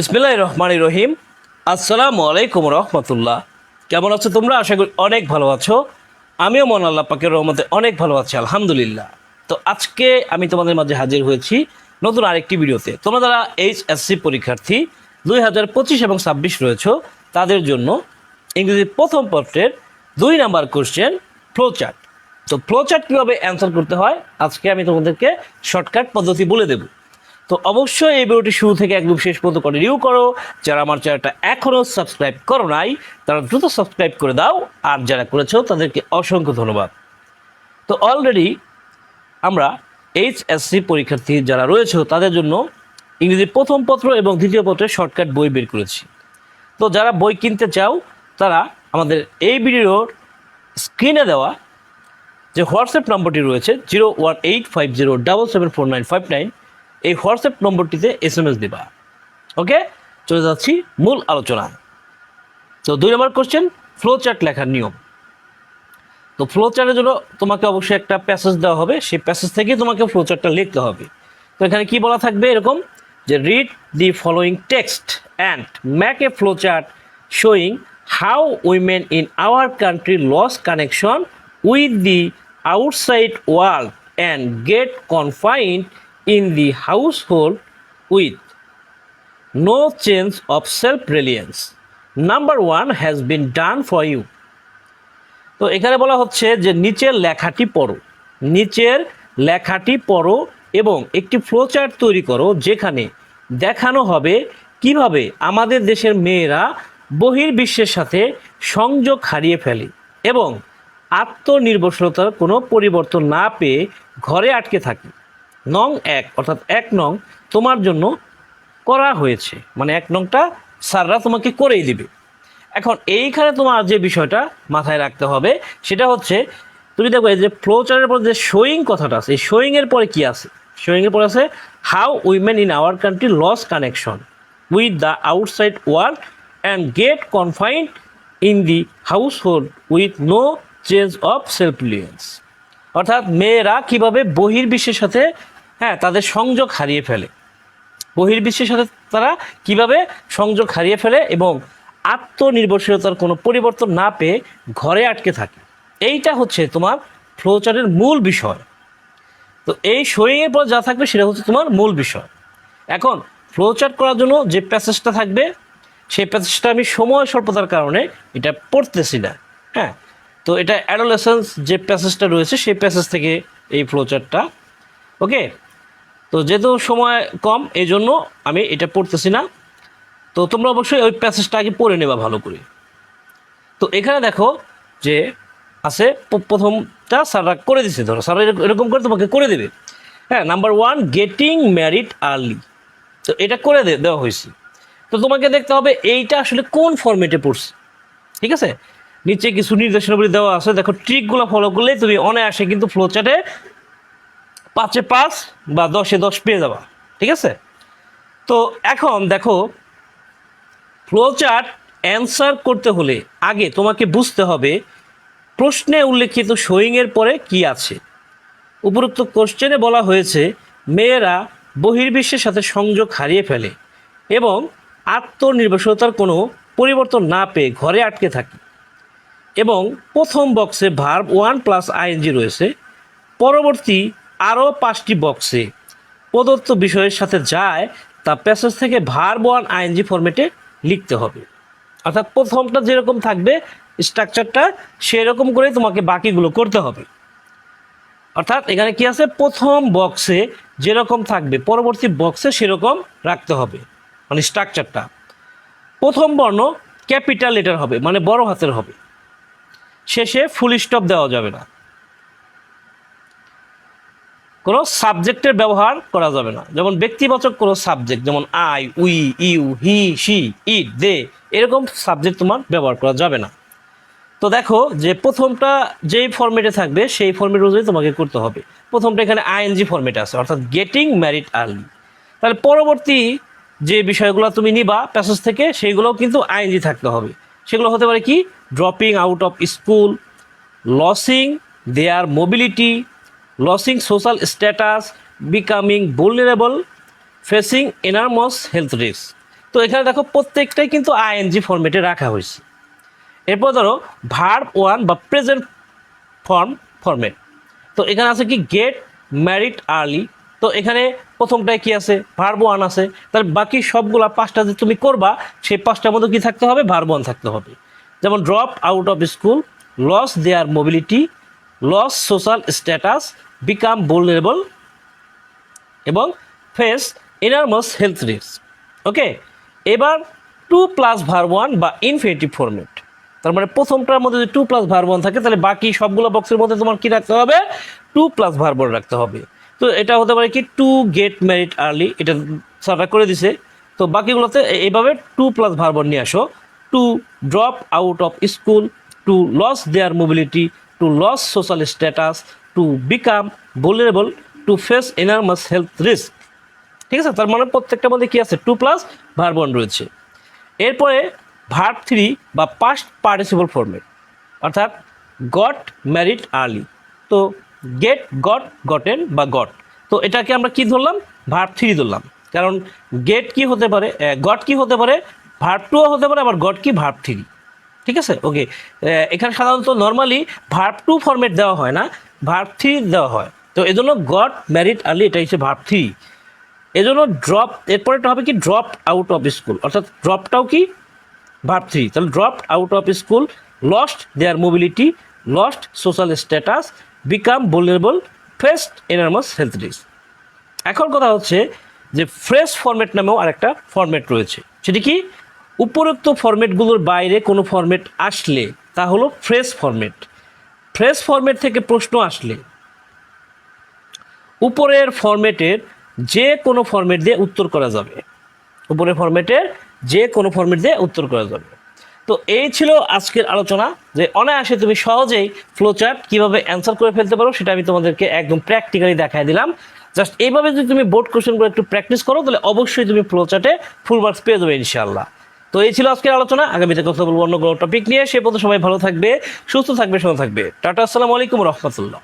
ইসমিল্লাহ রহমান রহিম। আসসালামু আলাইকুম রহমতুল্লাহ। কেমন আছো তোমরা? আশা করি অনেক ভালো আছো। আমিও মন আল্লাহ পাকের রহমতে অনেক ভালো আছি, আলহামদুলিল্লাহ। তো আজকে আমি তোমাদের মাঝে হাজির হয়েছি নতুন আরেকটি ভিডিওতে। তোমরা যারা এইচএসসি পরীক্ষার্থী, দুই হাজার পঁচিশ এবং ছাব্বিশ রয়েছ, তাদের জন্য ইংরেজির প্রথম পত্রের দুই নাম্বার কোশ্চেন ফ্লোচার্ট। তো ফ্লোচার্ট কীভাবে অ্যান্সার করতে হয়? আজকে আমি তোমাদেরকে শর্টকাট পদ্ধতি বলে দেবো। তো অবশ্যই এই ভিডিওটি শুরু থেকে একদম শেষ পর্যন্ত কন্টিনিউ করো। যারা আমার চ্যানেলটা এখনও সাবস্ক্রাইব করো নাই, তারা দ্রুত সাবস্ক্রাইব করে দাও। আর যারা করেছ, তাদেরকে অসংখ্য ধন্যবাদ। তো অলরেডি আমরা এইচএসসি পরীক্ষার্থী যারা রয়েছে, তাদের জন্য ইংরেজি প্রথম পত্র এবং দ্বিতীয় পত্রের শর্টকাট বই বের করেছি। তো যারা বই কিনতে চাও, তারা আমাদের এই ভিডিওর স্ক্রিনে দেওয়া যে হোয়াটসঅ্যাপ নম্বরটি রয়েছে zero one eight five zero double seven four nine five nine এই হোয়াটসঅ্যাপ নম্বরটিতে এস এম এস দেবা। ওকে? চলে যাচ্ছি মূল আলোচনায়। তো দুই নম্বর কোশ্চেন ফ্লো চার্ট লেখার নিয়ম। তো ফ্লো চার্টের জন্য তোমাকে অবশ্যই একটা প্যাসেজ দেওয়া হবে। সেই প্যাসেজ থেকেই তোমাকে ফ্লো চার্টটা লিখতে হবে। তো এখানে কি বলা থাকবে এরকম? যে read the following text and make a flow chart showing how women in our country lose connection with the outside world and get confined in the household with no change of self-reliance. Number one has been done for you. তো এখানে বলা হচ্ছে যে নিচের লেখাটি পড়ো নিচের লেখাটি পড়ো এবং একটি ফ্লোচার্ট তৈরি করো যেখানে দেখানো হবে কীভাবে আমাদের দেশের মেয়েরা বহির্বিশ্বের সাথে সংযোগ হারিয়ে ফেলে এবং আত্মনির্ভরশীলতার কোনো পরিবর্তন না পেয়ে ঘরে আটকে থাকে নং এক, অর্থাৎ এক নং তোমার জন্য করা হয়েছে। মানে এক নংটা স্যাররা তোমাকে করেই দিবে। এখন এইখানে তোমার যে বিষয়টা মাথায় রাখতে হবে, সেটা হচ্ছে, তুমি দেখো এই যে ফ্লোচারের পর যে শোয়িং কথাটা আছে, এই শোয়িংয়ের পরে কি আছে? শোয়িংয়ের পরে আছে how women in our country lose connection with the outside world and get confined in the household with no change of self অর্থাৎ মেয়েরা কীভাবে বহির্বিশ্বের সাথে হ্যাঁ তাদের সংযোগ হারিয়ে ফেলে। বহির্বিশ্বের সাথে তারা কীভাবে সংযোগ হারিয়ে ফেলে এবং আত্মনির্ভরশীলতার কোনো পরিবর্তন না পেয়ে ঘরে আটকে থাকে? এইটা হচ্ছে তোমার ফ্লোচারের মূল বিষয়। তো এই শোয়িংয়ের পর যা থাকবে সেটা হচ্ছে তোমার মূল বিষয়। এখন ফ্লোচার্ট করার জন্য যে প্যাসেজটা থাকবে, সেই প্যাসেজটা আমি সময় স্বল্পতার কারণে এটা পড়তেছি না। হ্যাঁ তো এটা অ্যাডোলেসেন্স যে প্যাসেজটা রয়েছে, সেই প্যাসেজ থেকে এই ফ্লোচার্টটা ওকে? তো যেহেতু সময় কম এই জন্য আমি এটা পড়তেছি না। তো তোমরা অবশ্যই ওই প্যাসেজটা আগে পড়ে নেবা ভালো করে। তো এখানে দেখো যে আছে প্রথমটা স্যাররা করে দিচ্ছে ধরো স্যাররা এরকম করে তোমাকে করে দেবে। হ্যাঁ number one getting married early তো এটা করে দেওয়া হয়েছে। তো তোমাকে দেখতে হবে এইটা আসলে কোন ফরম্যাটে পড়ছে। ঠিক আছে? নিচে কিছু নির্দেশনাবলী দেওয়া আছে। দেখো ট্রিকগুলো ফলো করলে তুমি অনায়াসে কিন্তু ফ্লোচার্টে পাঁচে পাঁচ বা দশে দশ পেয়ে যাবা, ঠিক আছে? তো এখন দেখো ফ্লোচার্ট অ্যান্সার করতে হলে আগে তোমাকে বুঝতে হবে প্রশ্নে উল্লেখিত শোয়িংয়ের পরে কি আছে। উপরোক্ত কোশ্চেনে বলা হয়েছে, মেয়েরা বহির্বিশ্বের সাথে সংযোগ হারিয়ে ফেলে এবং আত্মনির্ভরশীলতার কোনো পরিবর্তন না পেয়ে ঘরে আটকে থাকে। এবং প্রথম বক্সে ভার্ব ওয়ান প্লাস আইএনজি রয়েছে। পরবর্তী আরও পাঁচটি বক্সে প্রদত্ত বিষয়ের সাথে যায়, তা প্যাসেজ থেকে ভার্ব ওয়ান আইএনজি ফরম্যাটে লিখতে হবে। অর্থাৎ প্রথমটা যেরকম থাকবে, স্ট্রাকচারটা সেরকম করে তোমাকে বাকিগুলো করতে হবে। অর্থাৎ এখানে কি আছে? প্রথম বক্সে যেরকম থাকবে, পরবর্তী বক্সে সেরকম রাখতে হবে মানে স্ট্রাকচারটা। প্রথম বর্ণ ক্যাপিটাল লেটার হবে মানে বড় হাতের হবে। শেষে ফুল স্টপ দেওয়া যাবে না। কোনো সাবজেক্টের ব্যবহার করা যাবে না। যেমন ব্যক্তিবাচক কোনো সাবজেক্ট, যেমন I, we, you, he she it, they, এরকম সাবজেক্ট তোমার ব্যবহার করা যাবে না। তো দেখো যে প্রথমটা যেই ফর্মেটে থাকবে, সেই ফর্মেট অনুযায়ী তোমাকে করতে হবে। প্রথমটা এখানে আইএনজি ফর্মেটে আছে, অর্থাৎ গেটিং ম্যারিড আর্লি তাহলে পরবর্তী যে বিষয়গুলো তুমি নিবা প্যাসেজ থেকে, সেইগুলোও কিন্তু আইএনজি থাকতে হবে। সেগুলো হতে পারে কি? Dropping out of school losing their mobility losing social status, becoming, vulnerable facing enormous health risk তো এখানে দেখো প্রত্যেকটাই কিন্তু আইএনজি ফরম্যাটে রাখা হয়েছে। এরপর ধরো ভার্ব ওয়ান বা প্রেজেন্ট ফর্ম ফরম্যাট তো এখানে আছে কি গেট ম্যারিড আর্লি তো এখানে প্রথমটায় কি আছে? ভার্ব ওয়ান আছে। তার বাকি সবগুলা পাঁচটা যে তুমি করবা, সেই পাঁচটার মধ্যে কি থাকতে হবে? ভার্ব ওয়ান থাকতে হবে। যেমন drop out of school lose their mobility lose social status become vulnerable এবং face enormous health risk okay এবার টু প্লাস ভার ওয়ান বা ইনফিনিটিভ ফরম্যাট তার মানে প্রথমটার মধ্যে যদি টু প্লাস ভার ওয়ান থাকে, তাহলে বাকি সবগুলো বক্সের মধ্যে তোমার কী রাখতে হবে? টু প্লাস ভার ওয়ান রাখতে হবে। তো এটা হতে পারে কি টু গেট ম্যারিড আর্লি এটা সার্টা করে দিছে। তো বাকিগুলোতে এইভাবে টু প্লাস ভার ওয়ান নিয়ে আসো। To drop out of school to lose their mobility to lose social status to become vulnerable to face enormous health risk ঠিক আছে? তার মানে প্রত্যেকটা মধ্যে কী আছে? টু প্লাস ভার্ব ওয়ান রয়েছে। এরপরে ভার্ব থ্রি বা পাস্ট পার্টিসিপল ফর্মেট অর্থাৎ গট ম্যারিড আর্লি তো গেট গট গটেন বা গট তো এটাকে আমরা কি ধরলাম? ভার্ব থ্রি ধরলাম। কারণ গেট কি হতে পারে? গট কি হতে পারে? ভার্ব টুও হতে পারে, আবার গট কি? ভার্ব থ্রি ঠিক আছে? ওকে এখানে সাধারণত নর্মালি ভার্ব টু ফরম্যাট দেওয়া হয় না। ভার্ব থ্রি দেওয়া হয়। তো এজন্য গট ম্যারিড আর্লি, এটা হচ্ছে ভার্ব থ্রি এজন্য ড্রপ এরপরেটা হবে কি ড্রপ আউট অফ স্কুল অর্থাৎ ড্রপটাও কি? ভার্ব থ্রি তাহলে drop out of school lost their mobility lost social status become vulnerable faced enormous health risk এখন কথা হচ্ছে যে ফ্রেশ ফরম্যাট নামেও আরেকটা ফরম্যাট রয়েছে। সেটি কি? উপরোক্ত ফরম্যাটগুলোর বাইরে কোনো ফরম্যাট আসলে তা হলো ফ্রেশ ফরম্যাট ফ্রেশ ফরম্যাট থেকে প্রশ্ন আসলে। উপরের ফরম্যাটের যে কোনো ফরম্যাট দিয়ে উত্তর করা যাবে। উপরের ফরম্যাটের যে কোনো ফরম্যাট দিয়ে উত্তর করা যাবে। তো এই ছিল আজকের আলোচনা যে অনায়াসে তুমি সহজেই ফ্লোচার্ট কীভাবে অ্যান্সার করে ফেলতে পারো সেটা আমি তোমাদেরকে একদম প্র্যাকটিক্যালি দেখাই দিলাম। জাস্ট এইভাবে যদি তুমি বোর্ড কোশ্চেনগুলো একটু প্র্যাকটিস করো, তাহলে অবশ্যই তুমি ফ্লোচার্টে ফুল মার্কস পেয়ে যাবে ইনশাআল্লাহ। তো এই ছিল আজকের আলোচনা। আগামীতে কথা বলব অন্য কোনো টপিক নিয়ে। সে পর্যন্ত সবাই ভালো থাকবে, সুস্থ থাকবে সময় থাকবে। টাটা, আসসালামু আলাইকুম রহমতুল্লাহ।